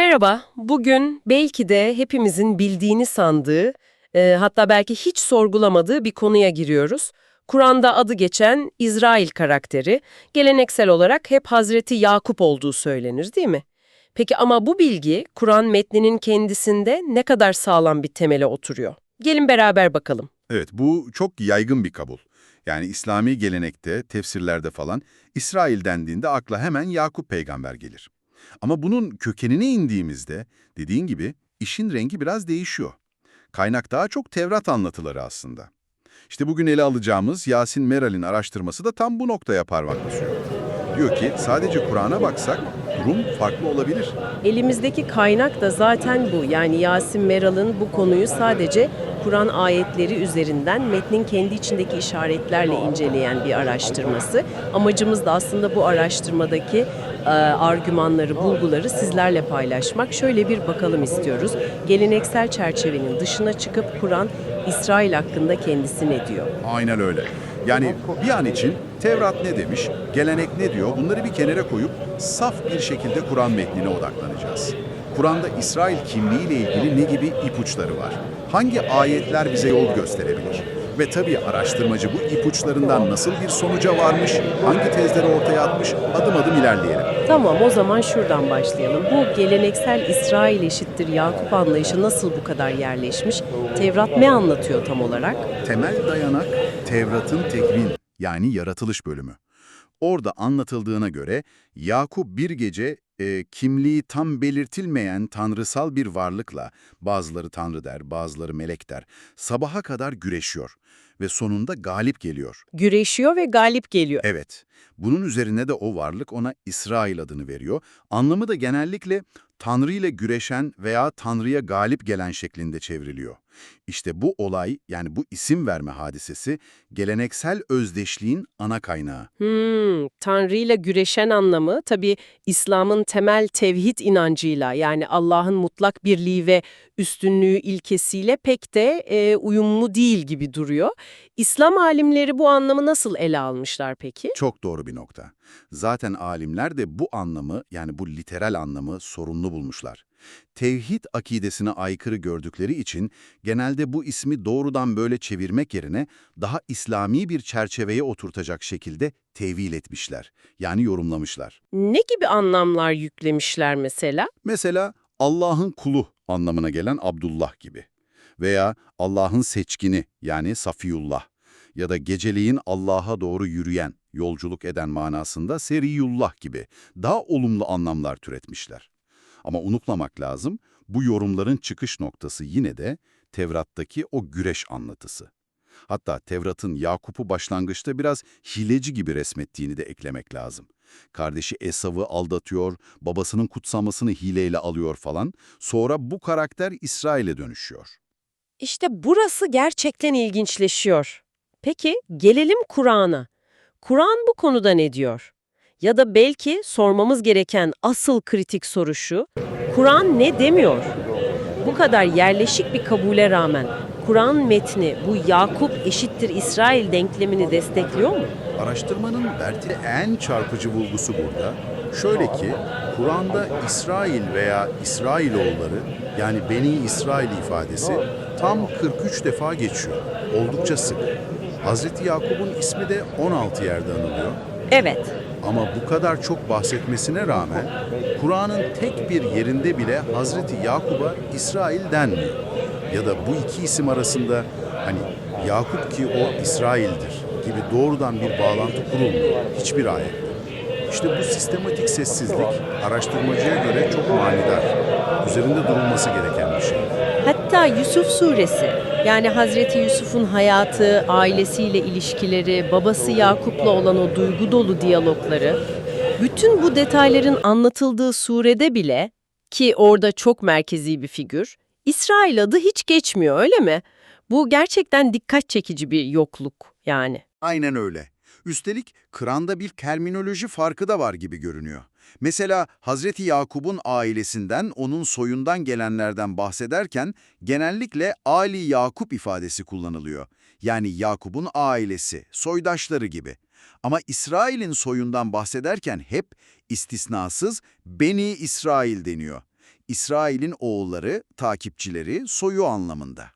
Merhaba, bugün belki de hepimizin bildiğini sandığı, e, hatta belki hiç sorgulamadığı bir konuya giriyoruz. Kur'an'da adı geçen İsrail karakteri, geleneksel olarak hep Hazreti Yakup olduğu söylenir değil mi? Peki ama bu bilgi Kur'an metninin kendisinde ne kadar sağlam bir temele oturuyor? Gelin beraber bakalım. Evet, bu çok yaygın bir kabul. Yani İslami gelenekte, tefsirlerde falan İsrail dendiğinde akla hemen Yakup peygamber gelir. Ama bunun kökenine indiğimizde, dediğin gibi işin rengi biraz değişiyor. Kaynak daha çok Tevrat anlatıları aslında. İşte bugün ele alacağımız Yasin Meral'in araştırması da tam bu noktaya parmak basıyor. Diyor ki sadece Kur'an'a baksak durum farklı olabilir. Elimizdeki kaynak da zaten bu. Yani Yasin Meral'ın bu konuyu sadece Kur'an ayetleri üzerinden metnin kendi içindeki işaretlerle inceleyen bir araştırması. Amacımız da aslında bu araştırmadaki e, argümanları, bulguları sizlerle paylaşmak. Şöyle bir bakalım istiyoruz. Geleneksel çerçevenin dışına çıkıp Kur'an İsrail hakkında kendisi ne diyor? Aynen öyle. Yani bir an için Tevrat ne demiş, gelenek ne diyor bunları bir kenara koyup saf bir şekilde Kur'an metnine odaklanacağız. Kur'an'da İsrail kimliğiyle ilgili ne gibi ipuçları var? Hangi ayetler bize yol gösterebilir? Ve tabii araştırmacı bu ipuçlarından nasıl bir sonuca varmış, hangi tezleri ortaya atmış adım adım ilerleyelim. Tamam o zaman şuradan başlayalım. Bu geleneksel İsrail eşittir Yakup anlayışı nasıl bu kadar yerleşmiş? Tevrat ne anlatıyor tam olarak? Temel dayanak Tevrat'ın tekvin yani yaratılış bölümü. Orada anlatıldığına göre Yakup bir gece e, kimliği tam belirtilmeyen tanrısal bir varlıkla, bazıları tanrı der, bazıları melek der, sabaha kadar güreşiyor ve sonunda galip geliyor. Güreşiyor ve galip geliyor. Evet, bunun üzerine de o varlık ona İsrail adını veriyor. Anlamı da genellikle Tanrı ile güreşen veya Tanrı'ya galip gelen şeklinde çevriliyor. İşte bu olay yani bu isim verme hadisesi geleneksel özdeşliğin ana kaynağı. Hmm, Tanrı ile güreşen anlamı tabii İslam'ın temel tevhid inancıyla yani Allah'ın mutlak birliği ve üstünlüğü ilkesiyle pek de e, uyumlu değil gibi duruyor. İslam alimleri bu anlamı nasıl ele almışlar peki? Çok doğru bir nokta. Zaten alimler de bu anlamı yani bu literal anlamı sorunlu bulmuşlar. Tevhid akidesine aykırı gördükleri için genelde bu ismi doğrudan böyle çevirmek yerine daha İslami bir çerçeveye oturtacak şekilde tevil etmişler. Yani yorumlamışlar. Ne gibi anlamlar yüklemişler mesela? Mesela Allah'ın kulu anlamına gelen Abdullah gibi veya Allah'ın seçkini yani Safiyullah ya da geceliğin Allah'a doğru yürüyen, yolculuk eden manasında Seriyullah gibi daha olumlu anlamlar türetmişler. Ama unutmamak lazım, bu yorumların çıkış noktası yine de Tevrat'taki o güreş anlatısı. Hatta Tevrat'ın Yakup'u başlangıçta biraz hileci gibi resmettiğini de eklemek lazım. Kardeşi Esav'ı aldatıyor, babasının kutsamasını hileyle alıyor falan. Sonra bu karakter İsrail'e dönüşüyor. İşte burası gerçekten ilginçleşiyor. Peki gelelim Kur'an'a. Kur'an bu konuda ne diyor? Ya da belki sormamız gereken asıl kritik soru şu. Kur'an ne demiyor? Bu kadar yerleşik bir kabule rağmen Kur'an metni bu Yakup eşittir İsrail denklemini destekliyor mu? Araştırmanın verdiği en çarpıcı bulgusu burada. Şöyle ki, Kur'an'da İsrail veya İsrailoğulları yani Beni İsrail ifadesi tam 43 defa geçiyor. Oldukça sık. Hazreti Yakup'un ismi de 16 yerde anılıyor. Evet. Ama bu kadar çok bahsetmesine rağmen Kur'an'ın tek bir yerinde bile Hazreti Yakup'a İsrail denmiyor. Ya da bu iki isim arasında hani Yakup ki o İsrail'dir gibi doğrudan bir bağlantı kurulmuyor hiçbir ayette. İşte bu sistematik sessizlik araştırmacıya göre çok manidar. Üzerinde durulması gereken bir şey. Hatta Yusuf suresi yani Hazreti Yusuf'un hayatı, ailesiyle ilişkileri, babası Yakup'la olan o duygu dolu diyalogları, bütün bu detayların anlatıldığı surede bile ki orada çok merkezi bir figür, İsrail adı hiç geçmiyor öyle mi? Bu gerçekten dikkat çekici bir yokluk yani. Aynen öyle. Üstelik Kur'an'da bir terminoloji farkı da var gibi görünüyor. Mesela Hazreti Yakup'un ailesinden, onun soyundan gelenlerden bahsederken genellikle Ali Yakup ifadesi kullanılıyor. Yani Yakup'un ailesi, soydaşları gibi. Ama İsrail'in soyundan bahsederken hep istisnasız Beni İsrail deniyor. İsrail'in oğulları, takipçileri, soyu anlamında.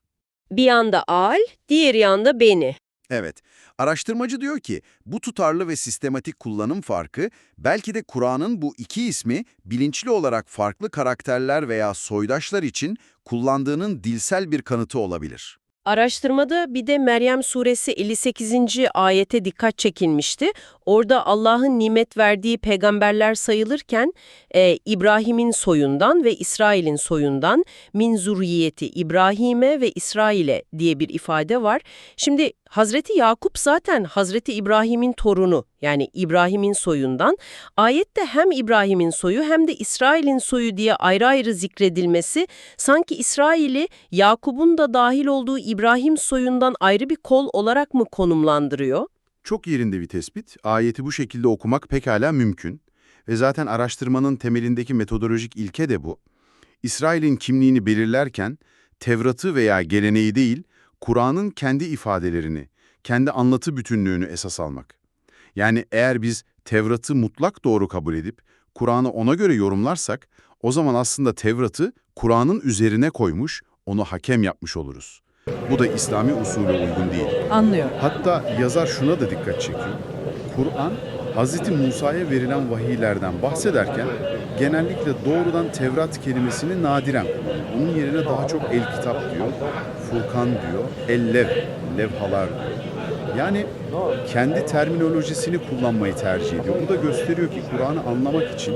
Bir yanda al, diğer yanda beni. Evet, araştırmacı diyor ki bu tutarlı ve sistematik kullanım farkı belki de Kur'an'ın bu iki ismi bilinçli olarak farklı karakterler veya soydaşlar için kullandığının dilsel bir kanıtı olabilir. Araştırmada bir de Meryem suresi 58. ayete dikkat çekilmişti. Orada Allah'ın nimet verdiği peygamberler sayılırken e, İbrahim'in soyundan ve İsrail'in soyundan min zurriyeti İbrahim'e ve İsrail'e diye bir ifade var. Şimdi Hazreti Yakup zaten Hazreti İbrahim'in torunu yani İbrahim'in soyundan. Ayette hem İbrahim'in soyu hem de İsrail'in soyu diye ayrı ayrı zikredilmesi sanki İsrail'i Yakup'un da dahil olduğu İbrahim soyundan ayrı bir kol olarak mı konumlandırıyor? Çok yerinde bir tespit. Ayeti bu şekilde okumak pekala mümkün. Ve zaten araştırmanın temelindeki metodolojik ilke de bu. İsrail'in kimliğini belirlerken Tevrat'ı veya geleneği değil, Kur'an'ın kendi ifadelerini, kendi anlatı bütünlüğünü esas almak. Yani eğer biz Tevrat'ı mutlak doğru kabul edip Kur'an'ı ona göre yorumlarsak, o zaman aslında Tevrat'ı Kur'an'ın üzerine koymuş, onu hakem yapmış oluruz. Bu da İslami usulü uygun değil. Anlıyorum. Hatta yazar şuna da dikkat çekiyor. Kur'an, Hz. Musa'ya verilen vahiylerden bahsederken genellikle doğrudan Tevrat kelimesini nadiren kullanıyor. Onun yerine daha çok el kitap diyor, Furkan diyor, ellev, levhalar diyor. Yani kendi terminolojisini kullanmayı tercih ediyor. Bu da gösteriyor ki Kur'an'ı anlamak için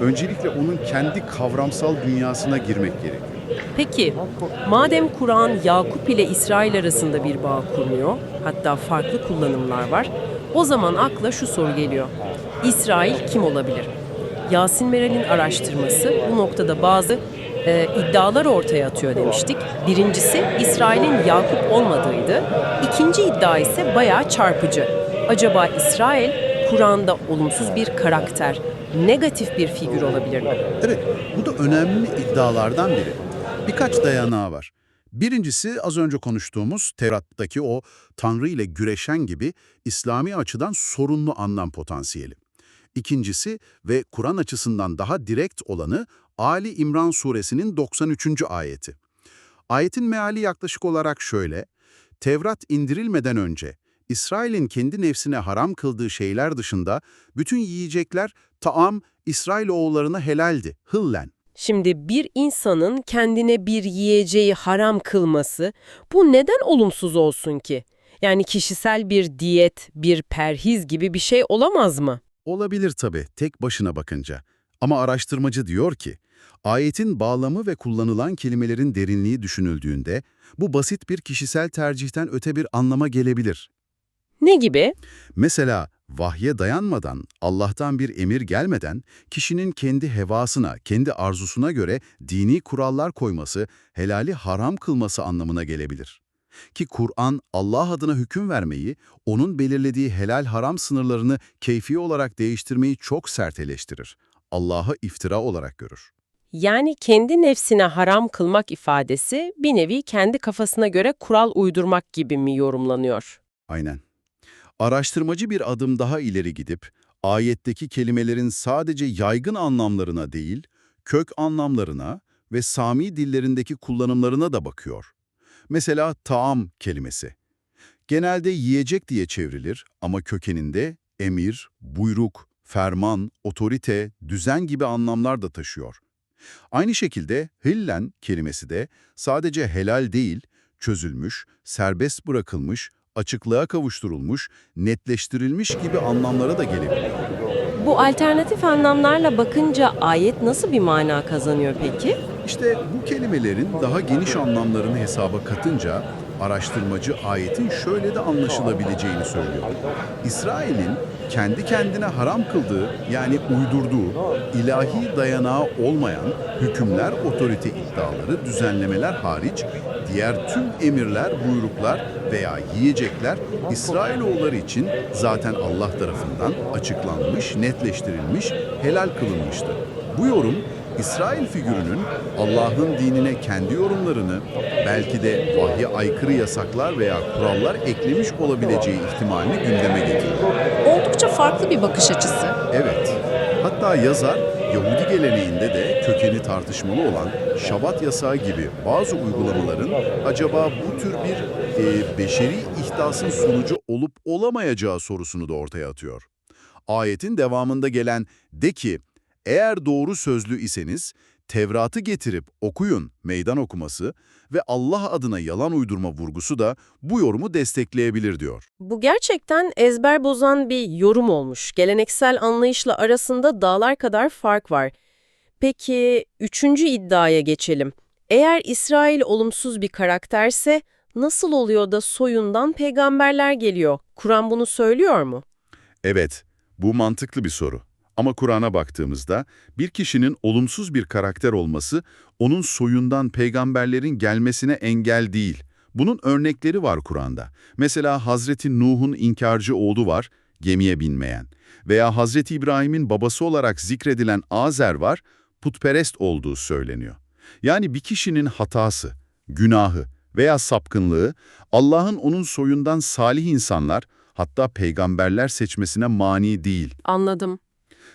öncelikle onun kendi kavramsal dünyasına girmek gerekiyor. Peki, madem Kur'an Yakup ile İsrail arasında bir bağ kurmuyor, hatta farklı kullanımlar var, o zaman akla şu soru geliyor. İsrail kim olabilir? Yasin Meral'in araştırması bu noktada bazı e, iddialar ortaya atıyor demiştik. Birincisi İsrail'in Yakup olmadığıydı. İkinci iddia ise bayağı çarpıcı. Acaba İsrail Kur'an'da olumsuz bir karakter, negatif bir figür olabilir mi? Evet, bu da önemli iddialardan biri. Birkaç dayanağı var. Birincisi az önce konuştuğumuz Tevrat'taki o Tanrı ile güreşen gibi İslami açıdan sorunlu anlam potansiyeli. İkincisi ve Kur'an açısından daha direkt olanı Ali İmran suresinin 93. ayeti. Ayetin meali yaklaşık olarak şöyle, Tevrat indirilmeden önce İsrail'in kendi nefsine haram kıldığı şeyler dışında bütün yiyecekler, taam İsrailoğullarına helaldi, hıllen. Şimdi bir insanın kendine bir yiyeceği haram kılması bu neden olumsuz olsun ki? Yani kişisel bir diyet, bir perhiz gibi bir şey olamaz mı? Olabilir tabii tek başına bakınca. Ama araştırmacı diyor ki, ayetin bağlamı ve kullanılan kelimelerin derinliği düşünüldüğünde bu basit bir kişisel tercihten öte bir anlama gelebilir. Ne gibi? Mesela vahye dayanmadan, Allah'tan bir emir gelmeden kişinin kendi hevasına, kendi arzusuna göre dini kurallar koyması, helali haram kılması anlamına gelebilir. Ki Kur'an Allah adına hüküm vermeyi, onun belirlediği helal haram sınırlarını keyfi olarak değiştirmeyi çok sert eleştirir. Allah'a iftira olarak görür. Yani kendi nefsine haram kılmak ifadesi bir nevi kendi kafasına göre kural uydurmak gibi mi yorumlanıyor? Aynen. Araştırmacı bir adım daha ileri gidip, ayetteki kelimelerin sadece yaygın anlamlarına değil, kök anlamlarına ve Sami dillerindeki kullanımlarına da bakıyor. Mesela taam kelimesi. Genelde yiyecek diye çevrilir ama kökeninde emir, buyruk, ferman, otorite, düzen gibi anlamlar da taşıyor. Aynı şekilde hillen kelimesi de sadece helal değil, çözülmüş, serbest bırakılmış, açıklığa kavuşturulmuş, netleştirilmiş gibi anlamlara da gelebilir. Bu alternatif anlamlarla bakınca ayet nasıl bir mana kazanıyor peki? İşte bu kelimelerin daha geniş anlamlarını hesaba katınca araştırmacı ayetin şöyle de anlaşılabileceğini söylüyor. İsrail'in kendi kendine haram kıldığı yani uydurduğu ilahi dayanağı olmayan hükümler, otorite iddiaları, düzenlemeler hariç diğer tüm emirler, buyruklar veya yiyecekler İsrailoğulları için zaten Allah tarafından açıklanmış, netleştirilmiş, helal kılınmıştı. Bu yorum İsrail figürünün Allah'ın dinine kendi yorumlarını, belki de vahye aykırı yasaklar veya kurallar eklemiş olabileceği ihtimalini gündeme getiriyor. Oldukça farklı bir bakış açısı. Evet, hatta yazar Yahudi geleneğinde de kökeni tartışmalı olan Şabat yasağı gibi bazı uygulamaların acaba bu tür bir e, beşeri ihtasın sonucu olup olamayacağı sorusunu da ortaya atıyor. Ayetin devamında gelen de ki, eğer doğru sözlü iseniz Tevrat'ı getirip okuyun meydan okuması ve Allah adına yalan uydurma vurgusu da bu yorumu destekleyebilir diyor. Bu gerçekten ezber bozan bir yorum olmuş. Geleneksel anlayışla arasında dağlar kadar fark var. Peki üçüncü iddiaya geçelim. Eğer İsrail olumsuz bir karakterse nasıl oluyor da soyundan peygamberler geliyor? Kur'an bunu söylüyor mu? Evet, bu mantıklı bir soru. Ama Kur'an'a baktığımızda bir kişinin olumsuz bir karakter olması onun soyundan peygamberlerin gelmesine engel değil. Bunun örnekleri var Kur'an'da. Mesela Hazreti Nuh'un inkarcı oğlu var, gemiye binmeyen. Veya Hazreti İbrahim'in babası olarak zikredilen Azer var, putperest olduğu söyleniyor. Yani bir kişinin hatası, günahı veya sapkınlığı Allah'ın onun soyundan salih insanlar, hatta peygamberler seçmesine mani değil. Anladım.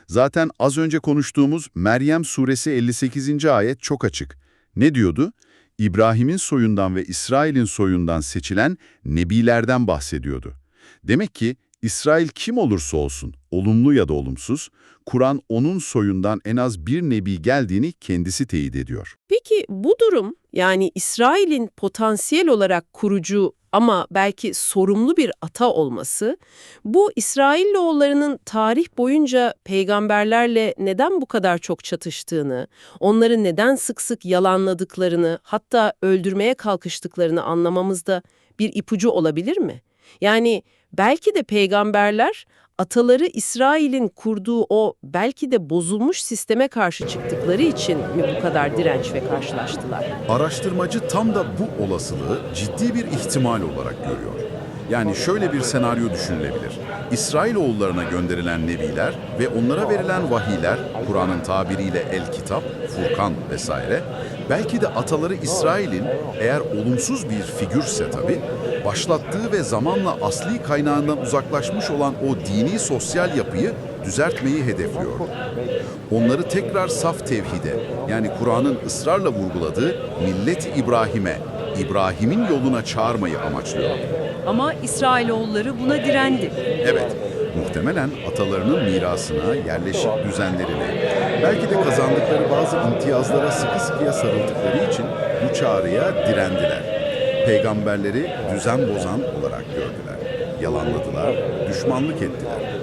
Zaten az önce konuştuğumuz Meryem suresi 58. ayet çok açık. Ne diyordu? İbrahim'in soyundan ve İsrail'in soyundan seçilen nebilerden bahsediyordu. Demek ki İsrail kim olursa olsun, olumlu ya da olumsuz, Kur'an onun soyundan en az bir nebi geldiğini kendisi teyit ediyor. Peki bu durum yani İsrail'in potansiyel olarak kurucu ama belki sorumlu bir ata olması, bu İsrailoğullarının tarih boyunca peygamberlerle neden bu kadar çok çatıştığını, onları neden sık sık yalanladıklarını, hatta öldürmeye kalkıştıklarını anlamamızda bir ipucu olabilir mi? Yani belki de peygamberler ataları İsrail'in kurduğu o belki de bozulmuş sisteme karşı çıktıkları için mi bu kadar direnç ve karşılaştılar? Araştırmacı tam da bu olasılığı ciddi bir ihtimal olarak görüyor. Yani şöyle bir senaryo düşünülebilir. İsrailoğullarına gönderilen nebiler ve onlara verilen vahiyler, Kur'an'ın tabiriyle el-kitap, Furkan vesaire, belki de ataları İsrail'in eğer olumsuz bir figürse tabii, başlattığı ve zamanla asli kaynağından uzaklaşmış olan o dini sosyal yapıyı düzeltmeyi hedefliyor. Onları tekrar saf tevhide, yani Kur'an'ın ısrarla vurguladığı millet İbrahim'e, İbrahim'in yoluna çağırmayı amaçlıyor. Ama İsrailoğulları buna direndi. Evet, muhtemelen atalarının mirasına, yerleşik düzenlerine, belki de kazandıkları bazı imtiyazlara sıkı sıkıya sarıldıkları için bu çağrıya direndiler. Peygamberleri düzen bozan olarak gördüler. Yalanladılar, düşmanlık ettiler.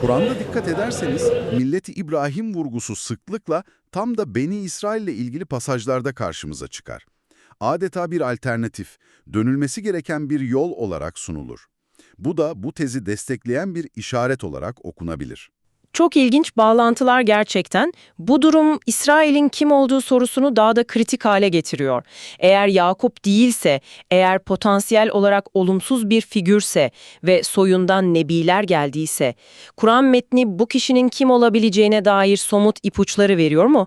Kur'an'da dikkat ederseniz milleti İbrahim vurgusu sıklıkla tam da Beni İsrail ile ilgili pasajlarda karşımıza çıkar. Adeta bir alternatif, dönülmesi gereken bir yol olarak sunulur. Bu da bu tezi destekleyen bir işaret olarak okunabilir. Çok ilginç bağlantılar gerçekten. Bu durum İsrail'in kim olduğu sorusunu daha da kritik hale getiriyor. Eğer Yakup değilse, eğer potansiyel olarak olumsuz bir figürse ve soyundan nebiler geldiyse, Kur'an metni bu kişinin kim olabileceğine dair somut ipuçları veriyor mu?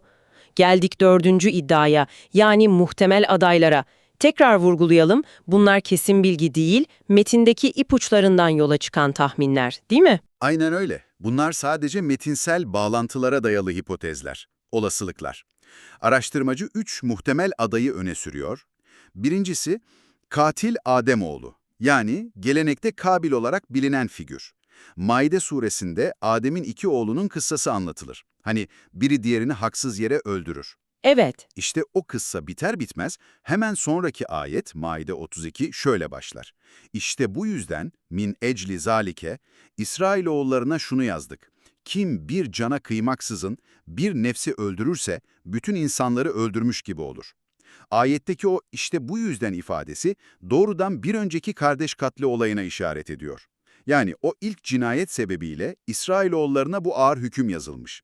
Geldik dördüncü iddiaya, yani muhtemel adaylara. Tekrar vurgulayalım, bunlar kesin bilgi değil, metindeki ipuçlarından yola çıkan tahminler, değil mi? Aynen öyle. Bunlar sadece metinsel bağlantılara dayalı hipotezler, olasılıklar. Araştırmacı üç muhtemel adayı öne sürüyor. Birincisi, katil Ademoğlu, yani gelenekte Kabil olarak bilinen figür. Maide suresinde Adem'in iki oğlunun kıssası anlatılır. Hani biri diğerini haksız yere öldürür. Evet, İşte o kıssa biter bitmez hemen sonraki ayet Maide 32 şöyle başlar. İşte bu yüzden min ecli zalike İsrailoğullarına şunu yazdık. Kim bir cana kıymaksızın bir nefsi öldürürse bütün insanları öldürmüş gibi olur. Ayetteki o işte bu yüzden ifadesi doğrudan bir önceki kardeş katli olayına işaret ediyor. Yani o ilk cinayet sebebiyle İsrailoğullarına bu ağır hüküm yazılmış.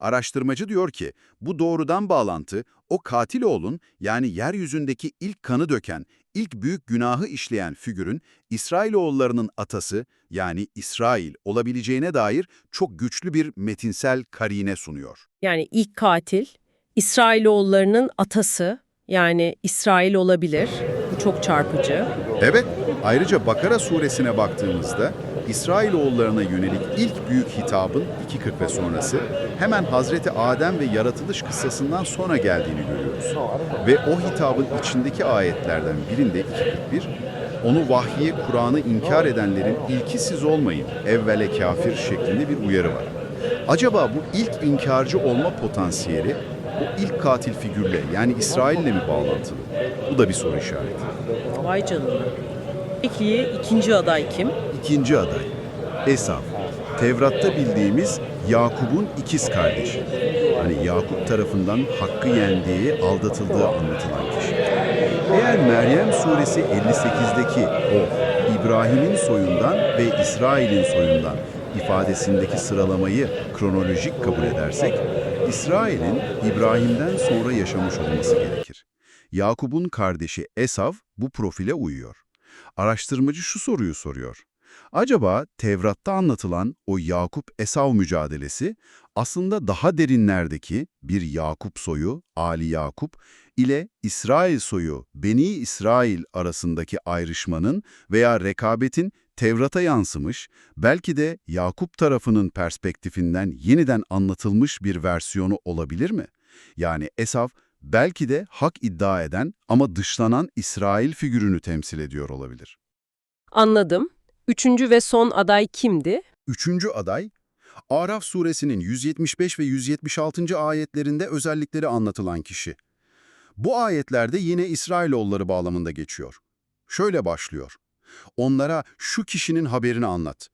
Araştırmacı diyor ki, bu doğrudan bağlantı o katil oğlun yani yeryüzündeki ilk kanı döken, ilk büyük günahı işleyen figürün İsrailoğullarının atası yani İsrail olabileceğine dair çok güçlü bir metinsel karine sunuyor. Yani ilk katil İsrailoğullarının atası yani İsrail olabilir. Bu çok çarpıcı. Evet, ayrıca Bakara suresine baktığımızda İsrailoğullarına yönelik ilk büyük hitabın 2.40 ve sonrası hemen Hazreti Adem ve yaratılış kıssasından sonra geldiğini görüyoruz. Ve o hitabın içindeki ayetlerden birinde 2.41, onu vahyiye Kur'an'ı inkar edenlerin ilki siz olmayın, evvele kafir şeklinde bir uyarı var. Acaba bu ilk inkarcı olma potansiyeli o ilk katil figürle yani İsrail'le mi bağlantılı? Bu da bir soru işareti. Vay canına. Peki ikinci aday kim? İkinci aday, Esav. Tevrat'ta bildiğimiz Yakup'un ikiz kardeşi. Hani Yakup tarafından hakkı yendiği, aldatıldığı anlatılan kişi. Eğer Meryem suresi 58'deki o İbrahim'in soyundan ve İsrail'in soyundan ifadesindeki sıralamayı kronolojik kabul edersek, İsrail'in İbrahim'den sonra yaşamış olması gerekir. Yakup'un kardeşi Esav bu profile uyuyor. Araştırmacı şu soruyu soruyor. Acaba Tevrat'ta anlatılan o Yakup-Esav mücadelesi aslında daha derinlerdeki bir Yakup soyu, Ali Yakup, ile İsrail soyu, Beni İsrail arasındaki ayrışmanın veya rekabetin Tevrat'a yansımış, belki de Yakup tarafının perspektifinden yeniden anlatılmış bir versiyonu olabilir mi? Yani Esav belki de hak iddia eden ama dışlanan İsrail figürünü temsil ediyor olabilir. Anladım. Üçüncü ve son aday kimdi? Üçüncü aday, Araf suresinin 175 ve 176. ayetlerinde özellikleri anlatılan kişi. Bu ayetlerde yine İsrailoğulları bağlamında geçiyor. Şöyle başlıyor. Onlara şu kişinin haberini anlat.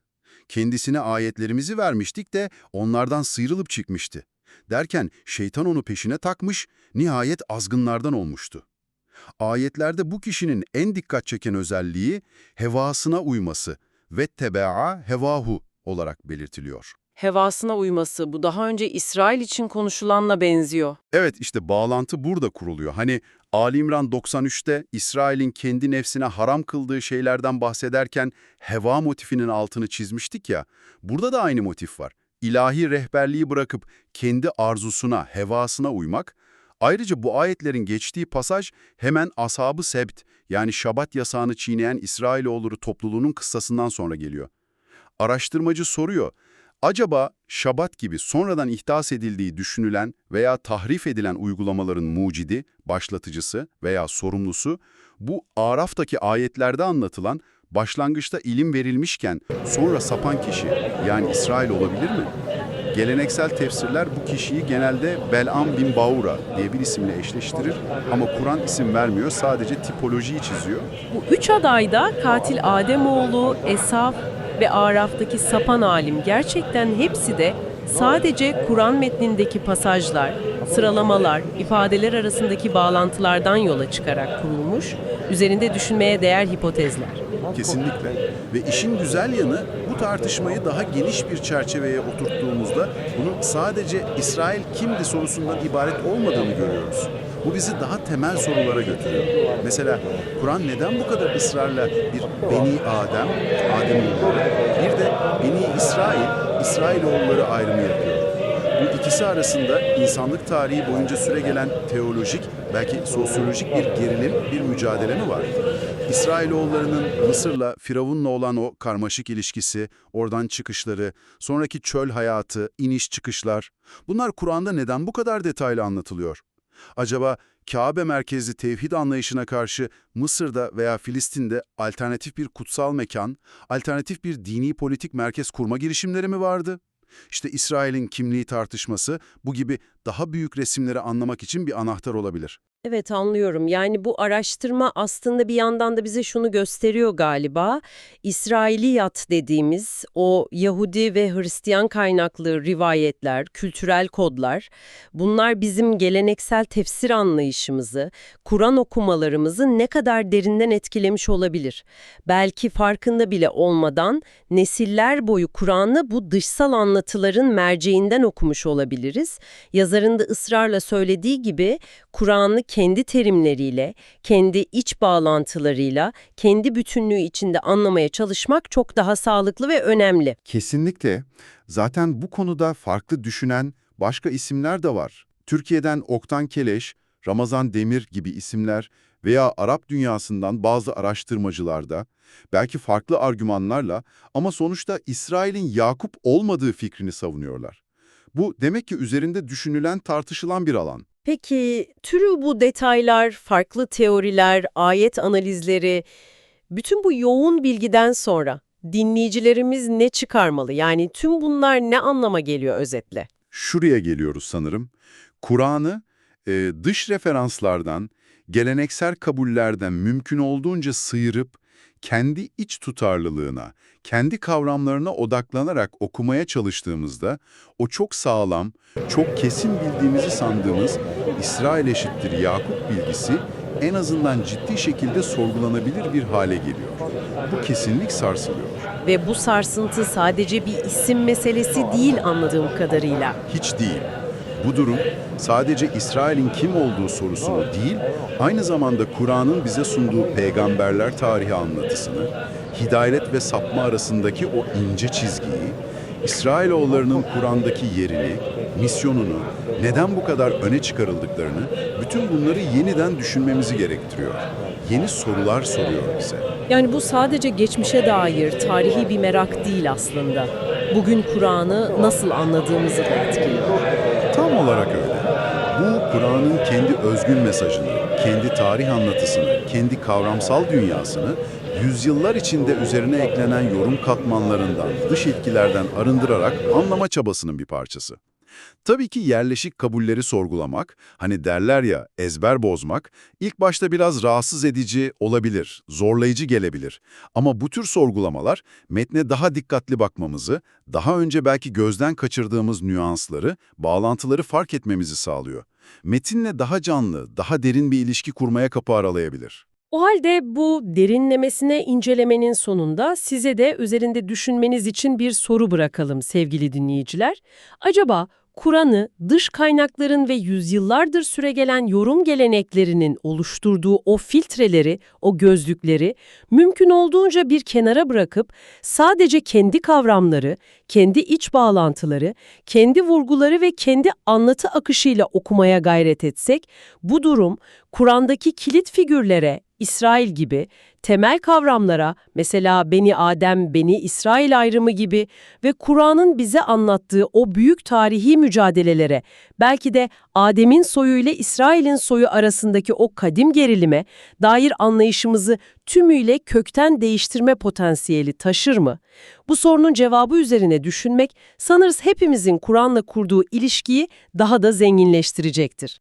Kendisine ayetlerimizi vermiştik de onlardan sıyrılıp çıkmıştı. Derken şeytan onu peşine takmış, nihayet azgınlardan olmuştu. Ayetlerde bu kişinin en dikkat çeken özelliği hevasına uyması ve tebea hevahu olarak belirtiliyor. Hevasına uyması bu daha önce İsrail için konuşulanla benziyor. Evet işte bağlantı burada kuruluyor. Hani Ali İmran 93'te İsrail'in kendi nefsine haram kıldığı şeylerden bahsederken heva motifinin altını çizmiştik ya. Burada da aynı motif var. İlahi rehberliği bırakıp kendi arzusuna, hevasına uymak. Ayrıca bu ayetlerin geçtiği pasaj hemen Ashab-ı Sebt yani Şabat yasağını çiğneyen İsrailoğulları topluluğunun kıssasından sonra geliyor. Araştırmacı soruyor, acaba Şabat gibi sonradan ihdas edildiği düşünülen veya tahrif edilen uygulamaların mucidi, başlatıcısı veya sorumlusu, bu Araf'taki ayetlerde anlatılan başlangıçta ilim verilmişken sonra sapan kişi yani İsrail olabilir mi? Geleneksel tefsirler bu kişiyi genelde Bel'am bin Baura diye bir isimle eşleştirir ama Kur'an isim vermiyor, sadece tipolojiyi çiziyor. Bu üç adayda katil Ademoğlu, Esaf ve Araf'taki sapan alim gerçekten hepsi de sadece Kur'an metnindeki pasajlar, sıralamalar, ifadeler arasındaki bağlantılardan yola çıkarak kurulmuş, üzerinde düşünmeye değer hipotezler. Kesinlikle. Ve işin güzel yanı bu tartışmayı daha geniş bir çerçeveye oturttuğumuzda bunun sadece İsrail kimdi sorusundan ibaret olmadığını görüyoruz. Bu bizi daha temel sorulara götürüyor. Mesela Kur'an neden bu kadar ısrarla bir Beni Adem, Ademoğulları, bir de Beni İsrail, İsrailoğulları ayrımı yapıyor? İkisi arasında insanlık tarihi boyunca süre gelen teolojik, belki sosyolojik bir gerilim, bir mücadele mi var? İsrailoğullarının Mısır'la, Firavun'la olan o karmaşık ilişkisi, oradan çıkışları, sonraki çöl hayatı, iniş çıkışlar, bunlar Kur'an'da neden bu kadar detaylı anlatılıyor? Acaba Kabe merkezli tevhid anlayışına karşı Mısır'da veya Filistin'de alternatif bir kutsal mekan, alternatif bir dini politik merkez kurma girişimleri mi vardı? İşte İsrail'in kimliği tartışması bu gibi daha büyük resimleri anlamak için bir anahtar olabilir. Evet anlıyorum. Yani bu araştırma aslında bir yandan da bize şunu gösteriyor galiba. İsrailiyat dediğimiz o Yahudi ve Hristiyan kaynaklı rivayetler, kültürel kodlar, bunlar bizim geleneksel tefsir anlayışımızı, Kur'an okumalarımızı ne kadar derinden etkilemiş olabilir. Belki farkında bile olmadan nesiller boyu Kur'an'ı bu dışsal anlatıların merceğinden okumuş olabiliriz. Yazarın da ısrarla söylediği gibi Kur'an'ı kendi terimleriyle, kendi iç bağlantılarıyla, kendi bütünlüğü içinde anlamaya çalışmak çok daha sağlıklı ve önemli. Kesinlikle. Zaten bu konuda farklı düşünen başka isimler de var. Türkiye'den Oktan Keleş, Ramazan Demir gibi isimler veya Arap dünyasından bazı araştırmacılarda belki farklı argümanlarla ama sonuçta İsrail'in Yakup olmadığı fikrini savunuyorlar. Bu demek ki üzerinde düşünülen, tartışılan bir alan. Peki türü bu detaylar, farklı teoriler, ayet analizleri, bütün bu yoğun bilgiden sonra dinleyicilerimiz ne çıkarmalı? Yani tüm bunlar ne anlama geliyor özetle? Şuraya geliyoruz sanırım. Kur'an'ı e, dış referanslardan, geleneksel kabullerden mümkün olduğunca sıyırıp kendi iç tutarlılığına, kendi kavramlarına odaklanarak okumaya çalıştığımızda o çok sağlam, çok kesin bildiğimizi sandığımız İsrail eşittir Yakup bilgisi en azından ciddi şekilde sorgulanabilir bir hale geliyor. Bu kesinlik sarsılıyor. Ve bu sarsıntı sadece bir isim meselesi değil anladığım kadarıyla. Hiç değil. Bu durum sadece İsrail'in kim olduğu sorusunu değil, aynı zamanda Kur'an'ın bize sunduğu peygamberler tarihi anlatısını, hidayet ve sapma arasındaki o ince çizgiyi, İsrailoğullarının Kur'an'daki yerini, misyonunu, neden bu kadar öne çıkarıldıklarını, bütün bunları yeniden düşünmemizi gerektiriyor. Yeni sorular soruyor bize. Yani bu sadece geçmişe dair tarihi bir merak değil aslında. Bugün Kur'an'ı nasıl anladığımızı da etkiliyor. Tam olarak öyle. Bu Kur'an'ın kendi özgün mesajını, kendi tarih anlatısını, kendi kavramsal dünyasını yüzyıllar içinde üzerine eklenen yorum katmanlarından, dış etkilerden arındırarak anlama çabasının bir parçası. Tabii ki yerleşik kabulleri sorgulamak, hani derler ya ezber bozmak, ilk başta biraz rahatsız edici olabilir, zorlayıcı gelebilir. Ama bu tür sorgulamalar metne daha dikkatli bakmamızı, daha önce belki gözden kaçırdığımız nüansları, bağlantıları fark etmemizi sağlıyor. Metinle daha canlı, daha derin bir ilişki kurmaya kapı aralayabilir. O halde bu derinlemesine incelemenin sonunda size de üzerinde düşünmeniz için bir soru bırakalım sevgili dinleyiciler. Acaba Kur'an'ı dış kaynakların ve yüzyıllardır süregelen yorum geleneklerinin oluşturduğu o filtreleri, o gözlükleri mümkün olduğunca bir kenara bırakıp sadece kendi kavramları, kendi iç bağlantıları, kendi vurguları ve kendi anlatı akışıyla okumaya gayret etsek, bu durum Kur'an'daki kilit figürlere, İsrail gibi, temel kavramlara, mesela Beni Adem, Beni İsrail ayrımı gibi ve Kur'an'ın bize anlattığı o büyük tarihi mücadelelere, belki de Adem'in soyu ile İsrail'in soyu arasındaki o kadim gerilime dair anlayışımızı tümüyle kökten değiştirme potansiyeli taşır mı? Bu sorunun cevabı üzerine düşünmek sanırız hepimizin Kur'an'la kurduğu ilişkiyi daha da zenginleştirecektir.